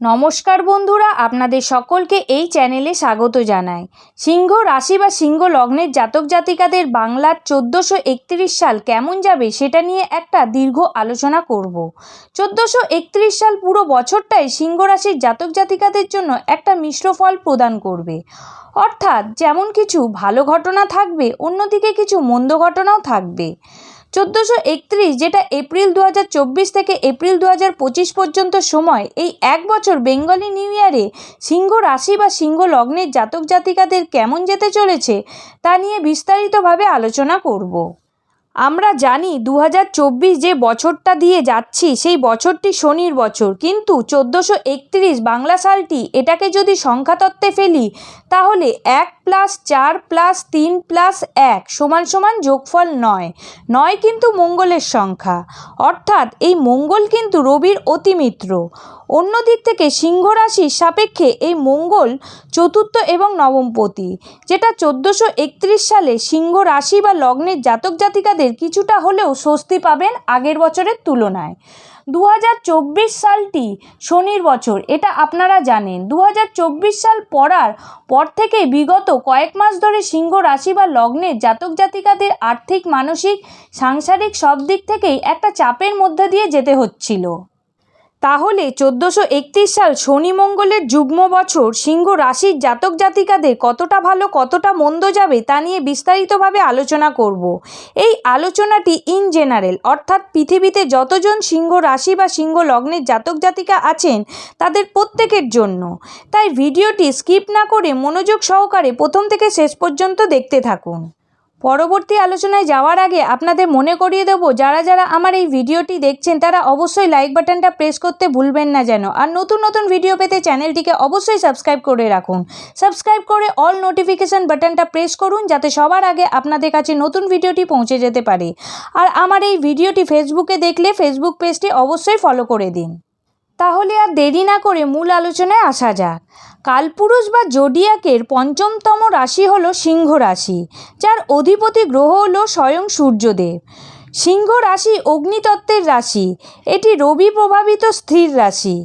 নমস্কার বন্ধুরা, আপনাদের সকলকে এই চ্যানেলে স্বাগত জানাই। সিংহ রাশি বা সিংহ লগ্নের জাতক জাতিকাদের বাংলার চোদ্দোশো একত্রিশ সাল কেমন যাবে সেটা নিয়ে একটা দীর্ঘ আলোচনা করব। চোদ্দোশো একত্রিশ সাল পুরো বছরটাই সিংহ রাশির জাতক জাতিকাদের জন্য একটা মিশ্র ফল প্রদান করবে। অর্থাৎ যেমন কিছু ভালো ঘটনা থাকবে, অন্যদিকে কিছু মন্দ ঘটনাও থাকবে। চোদ্দোশো একত্রিশ, যেটা এপ্রিল দু হাজার চব্বিশ থেকে এপ্রিল দু হাজার পঁচিশ পর্যন্ত সময়, এই এক বছর বেঙ্গলি নিউ ইয়ারে সিংহ রাশি বা সিংহ লগ্নের জাতক জাতিকাদের কেমন যেতে চলেছে, তা নিয়ে বিস্তারিতভাবে আলোচনা করব। আমরা জানি দু হাজার চব্বিশ যে বছরটা দিয়ে যাচ্ছি, সেই বছরটি শনির বছর। কিন্তু চোদ্দোশো একত্রিশ বাংলা সালটি এটাকে যদি সংখ্যাতত্ত্বে ফেলি, তাহলে এক প্লাস চার প্লাস তিন প্লাস এক সমান সমান যোগফল নয়। নয় কিন্তু মঙ্গলের সংখ্যা। অর্থাৎ এই মঙ্গল কিন্তু রবির অতিমিত্র। অন্য দিক থেকে সিংহ রাশির সাপেক্ষে এই মঙ্গল চতুর্থ এবং নবমপতি যেটা চোদ্দোশো একত্রিশ সালে সিংহ রাশি বা লগ্নের জাতক জাতিকাদের কিছুটা হলেও স্বস্তি পাবেন আগের বছরের তুলনায়। দু হাজার চব্বিশ সালটি শনির বছর, এটা আপনারা জানেন। দু হাজার চব্বিশ সাল পড়ার পর থেকে বিগত কয়েক মাস ধরে সিংহ রাশি বা লগ্নের জাতক জাতিকাদের আর্থিক, মানসিক, সাংসারিক সব দিক থেকেই একটা চাপের মধ্যে দিয়ে যেতে হচ্ছিল। তাহলে চোদ্দোশো একত্রিশ সাল শনি মঙ্গলের যুগ্ম বছর সিংহ রাশির জাতক জাতিকাদের কতটা ভালো, কতটা মন্দ যাবে তা নিয়ে বিস্তারিতভাবে আলোচনা করব। এই আলোচনাটি ইন জেনারেল অর্থাৎ পৃথিবীতে যতজন সিংহ রাশি বা সিংহ লগ্নের জাতক জাতিকা আছেন তাদের প্রত্যেকের জন্য। তাই ভিডিওটি স্কিপ না করে মনোযোগ সহকারে প্রথম থেকে শেষ পর্যন্ত দেখতে থাকুন। পরবর্তী আলোচনায় যাওয়ার আগে আপনাদের মনে করিয়ে দেবো, যারা যারা আমার এই ভিডিওটি দেখছেন, তারা অবশ্যই লাইক বাটনটা প্রেস করতে ভুলবেন না যেন। আর নতুন নতুন ভিডিও পেতে চ্যানেলটিকে অবশ্যই সাবস্ক্রাইব করে রাখুন। সাবস্ক্রাইব করে অল নোটিফিকেশান বাটনটা প্রেস করুন, যাতে সবার আগে আপনাদের কাছে নতুন ভিডিওটি পৌঁছে যেতে পারে। আর আমার এই ভিডিওটি ফেসবুকে দেখলে ফেসবুক পেজটি অবশ্যই ফলো করে দিন। তাহলে আর দেরি না করে মূল আলোচনায় আসা যাক। কালপুরুষ বা জোডিয়াকের পঞ্চমতম রাশি হল সিংহ রাশি, যার অধিপতি গ্রহ হল স্বয়ং সূর্যদেব। সিংহ রাশি অগ্নিতত্ত্বের রাশি, এটি রবি প্রভাবিত স্থির রাশি।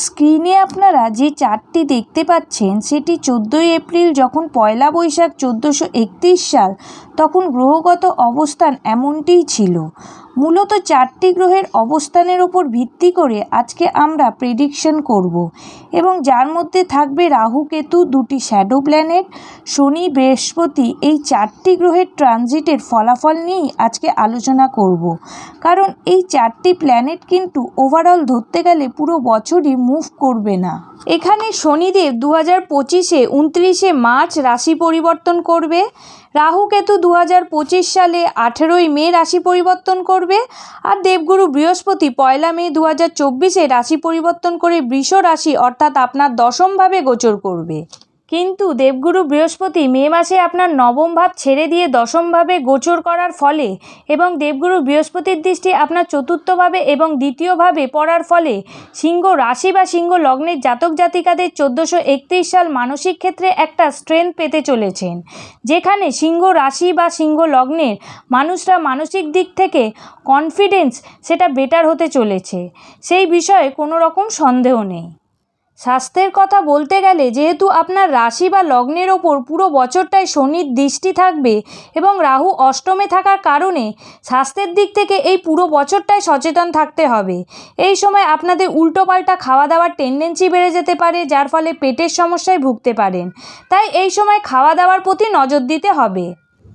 স্ক্রিনে আপনারা যে চারটি দেখতে পাচ্ছেন, সেটি চোদ্দোই এপ্রিল যখন পয়লা বৈশাখ চোদ্দোশো একত্রিশ সাল তখন গ্রহগত অবস্থান এমনটিই ছিল। মূলত চারটি গ্রহের অবস্থানের ওপর ভিত্তি করে আজকে আমরা প্রেডিকশন করব এবং যার মধ্যে থাকবে রাহু, কেতু দুটি শ্যাডো প্ল্যানেট শনি, বৃহস্পতি এই চারটি গ্রহের ট্রানজিটের ফলাফল নিয়েই আজকে আলোচনা করব। কারণ এই চারটি প্ল্যানেট কিন্তু ওভারঅল ধরতে গেলে পুরো বছরই মুভ করবে না। এখানে শনিদেব দু হাজার পঁচিশে উনত্রিশে মার্চ রাশি পরিবর্তন করবে। রাহু কেতু দু হাজার পঁচিশ সালে আঠেরোই মে রাশি পরিবর্তন করবে। আর দেবগুরু বৃহস্পতি পয়লা মে দু হাজার চব্বিশে রাশি পরিবর্তন করে বৃষ রাশি অর্থাৎ আপনার দশমভাবে গোচর করবে। কিন্তু দেবগুরু বৃহস্পতি মে মাসে আপনার নবম ভাব ছেড়ে দিয়ে দশমভাবে গোচর করার ফলে এবং দেবগুরু বৃহস্পতির দৃষ্টি আপনার চতুর্থভাবে এবং দ্বিতীয়ভাবে পড়ার ফলে সিংহ রাশি বা সিংহ লগ্নের জাতক জাতিকাদের চোদ্দোশো একত্রিশ সাল মানসিক ক্ষেত্রে একটা স্ট্রেংথ পেতে চলেছেন। যেখানে সিংহ রাশি বা সিংহ লগ্নের মানুষরা মানসিক দিক থেকে কনফিডেন্স সেটা বেটার হতে চলেছে। সেই বিষয়ে কোনো রকম সন্দেহ নেই। স্বাস্থ্যের কথা বলতে গেলে যেহেতু আপনার রাশি বা লগ্নের ওপর পুরো বছরটায় শনির দৃষ্টি থাকবে এবং রাহু অষ্টমে থাকার কারণে স্বাস্থ্যের দিক থেকে এই পুরো বছরটাই সচেতন থাকতে হবে। এই সময় আপনাদের উল্টোপাল্টা খাওয়া দাওয়ার টেন্ডেন্সি বেড়ে যেতে পারে, যার ফলে পেটের সমস্যায় ভুগতে পারেন। তাই এই সময় খাওয়া দাওয়ার প্রতি নজর দিতে হবে।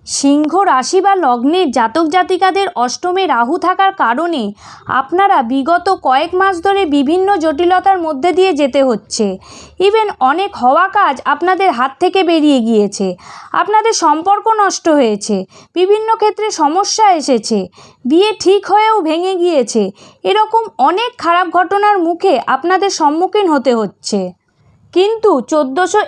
সিংহ রাশি বা লগ্নের জাতক জাতিকাদের অষ্টমে রাহু থাকার কারণে আপনারা বিগত কয়েক মাস ধরে বিভিন্ন জটিলতার মধ্যে দিয়ে যেতে হচ্ছে। ইভেন অনেক হওয়া কাজ আপনাদের হাত থেকে বেরিয়ে গিয়েছে। আপনাদের সম্পর্ক নষ্ট হয়েছে। বিভিন্ন ক্ষেত্রে সমস্যা এসেছে। বিয়ে ঠিক হয়েও ভেঙে গিয়েছে। এরকম অনেক খারাপ ঘটনার মুখে আপনাদের সম্মুখীন হতে হচ্ছে। কিন্তু চোদ্দোশো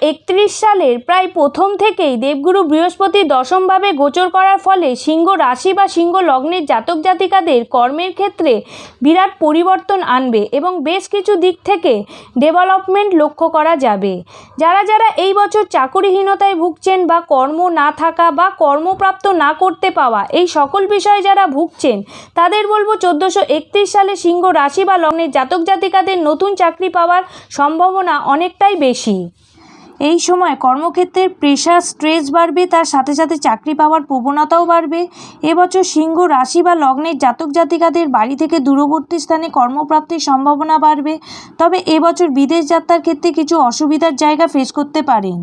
সালের প্রায় প্রথম থেকেই দেবগুরু বৃহস্পতি দশমভাবে গোচর করার ফলে সিংহ রাশি বা সিংহ লগ্নের জাতক জাতিকাদের কর্মের ক্ষেত্রে বিরাট পরিবর্তন আনবে এবং বেশ কিছু দিক থেকে ডেভেলপমেন্ট লক্ষ্য করা যাবে। যারা যারা এই বছর চাকুরিহীনতায় ভুগছেন বা কর্ম না থাকা বা কর্মপ্রাপ্ত না করতে পাওয়া এই সকল বিষয়ে যারা ভুগছেন, তাদের বলব চোদ্দোশো সালে সিংহ রাশি বা লগ্নের জাতক জাতিকাদের নতুন চাকরি পাওয়ার সম্ভাবনা অনেকটাই বেশি। এই সময় কর্মক্ষেত্রের প্রেশার স্ট্রেস বাড়বে, তার সাথে সাথে চাকরি পাওয়ার প্রবণতাও বাড়বে। এবছর সিংহ রাশি বা লগ্নের জাতক জাতিকাদের বাড়ি থেকে দূরবর্তী স্থানে কর্মপ্রাপ্তির সম্ভাবনা বাড়বে। তবে এবছর বিদেশ যাত্রার ক্ষেত্রে কিছু অসুবিধার জায়গা ফেস করতে পারেন।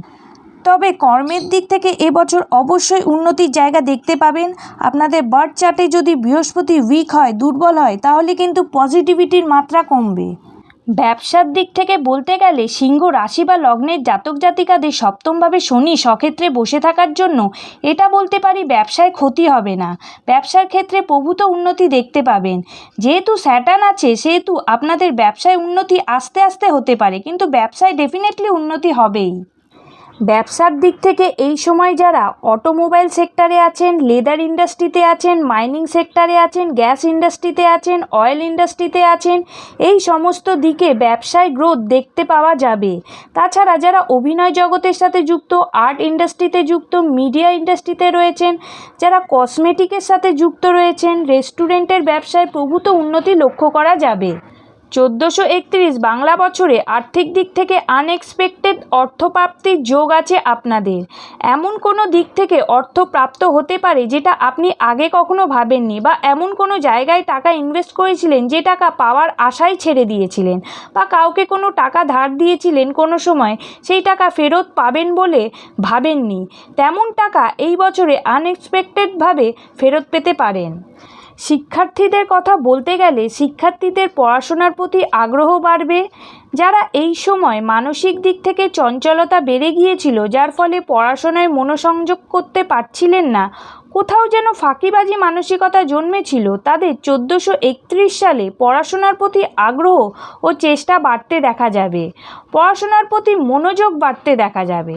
তবে কর্মের দিক থেকে এবছর অবশ্যই উন্নতির জায়গা দেখতে পাবেন। আপনাদের বার্থ চার্টে যদি বৃহস্পতি উইক হয়, দুর্বল হয়, তাহলে কিন্তু পজিটিভিটির মাত্রা কমবে। ব্যবসার দিক থেকে বলতে গেলে সিংহ রাশি বা লগ্নের জাতক জাতিকাদের সপ্তমভাবে শনি সক্ষেত্রে বসে থাকার জন্য এটা বলতে পারি ব্যবসায় ক্ষতি হবে না। ব্যবসার ক্ষেত্রে প্রভূত উন্নতি দেখতে পাবেন। যেহেতু স্যাটার্ন আছে, সেহেতু আপনাদের ব্যবসায় উন্নতি আস্তে আস্তে হতে পারে, কিন্তু ব্যবসায় ডেফিনেটলি উন্নতি হবেই। ব্যবসার দিক থেকে এই সময় যারা অটোমোবাইল সেক্টরে আছেন, লেদার ইন্ডাস্ট্রিতে আছেন, মাইনিং সেক্টরে আছেন, গ্যাস ইন্ডাস্ট্রিতে আছেন, অয়েল ইন্ডাস্ট্রিতে আছেন, এই সমস্ত দিকে ব্যবসায় গ্রোথ দেখতে পাওয়া যাবে। তাছাড়া যারা অভিনয় জগতের সাথে যুক্ত, আর্ট ইন্ডাস্ট্রিতে যুক্ত, মিডিয়া ইন্ডাস্ট্রিতে রয়েছেন, যারা কসমেটিকের সাথে যুক্ত রয়েছেন, রেস্টুরেন্টের ব্যবসায় প্রভূত উন্নতি লক্ষ্য করা যাবে। চোদ্দোশো একত্রিশ বাংলা বছরে আর্থিক দিক থেকে আনএক্সপেক্টেড অর্থপ্রাপ্তির যোগ আছে আপনাদের। এমন কোনো দিক থেকে অর্থ প্রাপ্ত হতে পারে যেটা আপনি আগে কখনো ভাবেননি বা এমন কোনো জায়গায় টাকা ইনভেস্ট করেছিলেন যে টাকা পাওয়ার আশায় ছেড়ে দিয়েছিলেন বা কাউকে কোনো টাকা ধার দিয়েছিলেন কোনো সময় সেই টাকা ফেরত পাবেন বলে ভাবেননি। তেমন টাকা এই বছরে আনএক্সপেক্টেডভাবে ফেরত পেতে পারেন। শিক্ষার্থীদের কথা বলতে গেলে শিক্ষার্থীদের পড়াশোনার প্রতি আগ্রহ বাড়বে, যারা এই সময় মানসিক দিক থেকে চঞ্চলতা বেড়ে গিয়েছিল, যার ফলে পড়াশোনায় মনোসংযোগ করতে পারছিলেন না। কোথাও যেন ফাঁকিবাজি মানসিকতা জন্মেছিল, তাদের চোদ্দোশো একত্রিশ সালে পড়াশোনার প্রতি আগ্রহ ও চেষ্টা বাড়তে দেখা যাবে। পড়াশোনার প্রতি মনোযোগ বাড়তে দেখা যাবে।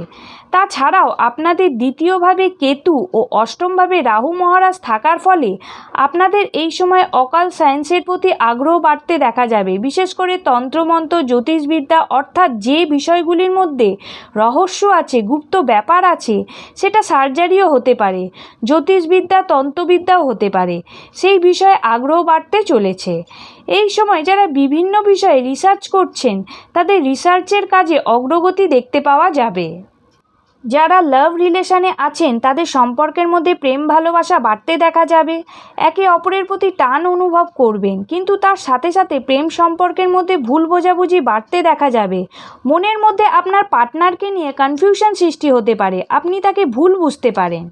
তাছাড়াও আপনাদের দ্বিতীয়ভাবে কেতু ও অষ্টমভাবে রাহু মহারাজ থাকার ফলে আপনাদের এই সময় অকাল সায়েন্সের প্রতি আগ্রহ বাড়তে দেখা যাবে। বিশেষ করে তন্ত্রমন্ত্র, জ্যোতিষবিদ্যা অর্থাৎ যে বিষয়গুলির মধ্যে রহস্য আছে, গুপ্ত ব্যাপার আছে, সেটা সার্জারিও হতে পারে। জ্যোতিষবিদ্যা, তন্ত্রবিদ্যাও হতে পারে। সেই বিষয়ে আগ্রহ বাড়তে চলেছে। এই সময় যারা বিভিন্ন বিষয়ে রিসার্চ করছেন, তাদের রিসার্চের কাজে অগ্রগতি দেখতে পাওয়া যাবে। যারা লাভ রিলেশনে আছেন, তাদের সম্পর্কের মধ্যে প্রেম, ভালোবাসা বাড়তে দেখা যাবে। একে অপরের প্রতি টান অনুভব করবেন, কিন্তু তার সাথে সাথে প্রেম সম্পর্কের মধ্যে ভুল বোঝাবুঝি বাড়তে দেখা যাবে। মনের মধ্যে আপনার পার্টনারকে নিয়ে কনফিউশন সৃষ্টি হতে পারে, আপনি তাকে ভুল বুঝতে পারেন।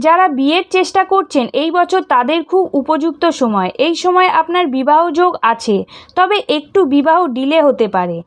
যারা বিয়ের চেষ্টা করছেন, এই বছর তাদের খুব উপযুক্ত সময়। এই সময় আপনার বিবাহযোগ আছে, তবে একটু বিবাহ ডিলে হতে পারে।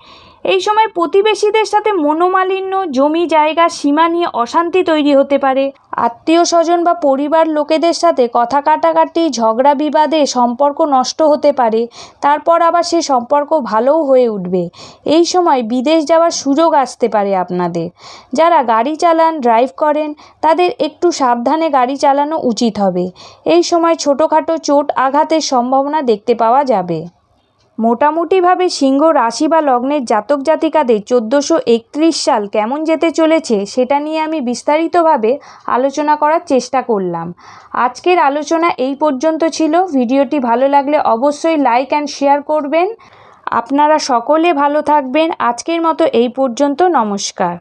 এই সময় প্রতিবেশীদের সাথে মনোমালিন্য, জমি জায়গা, সীমা নিয়ে অশান্তি তৈরি হতে পারে। আত্মীয় স্বজন বা পরিবার লোকেদের সাথে কথা কাটাকাটি, ঝগড়া বিবাদে সম্পর্ক নষ্ট হতে পারে, তারপর আবার সে সম্পর্ক ভালোও হয়ে উঠবে। এই সময় বিদেশ যাওয়ার সুযোগ আসতে পারে আপনাদের। যারা গাড়ি চালান ড্রাইভ করেন, তাদের একটু সাবধানে গাড়ি চালানো উচিত হবে। এই সময় ছোটোখাটো চোট আঘাতের সম্ভাবনা দেখতে পাওয়া যাবে। মোটামুটিভাবে সিংহ রাশি বা লগ্নের জাতক জাতিকাদের চোদ্দোশো একত্রিশ সাল কেমন যেতে চলেছে সেটা নিয়ে আমি বিস্তারিতভাবে আলোচনা করার চেষ্টা করলাম। আজকের আলোচনা এই পর্যন্ত ছিল। ভিডিওটি ভালো লাগলে অবশ্যই লাইক অ্যান্ড শেয়ার করবেন। আপনারা সকলে ভালো থাকবেন। আজকের মতো এই পর্যন্ত। নমস্কার।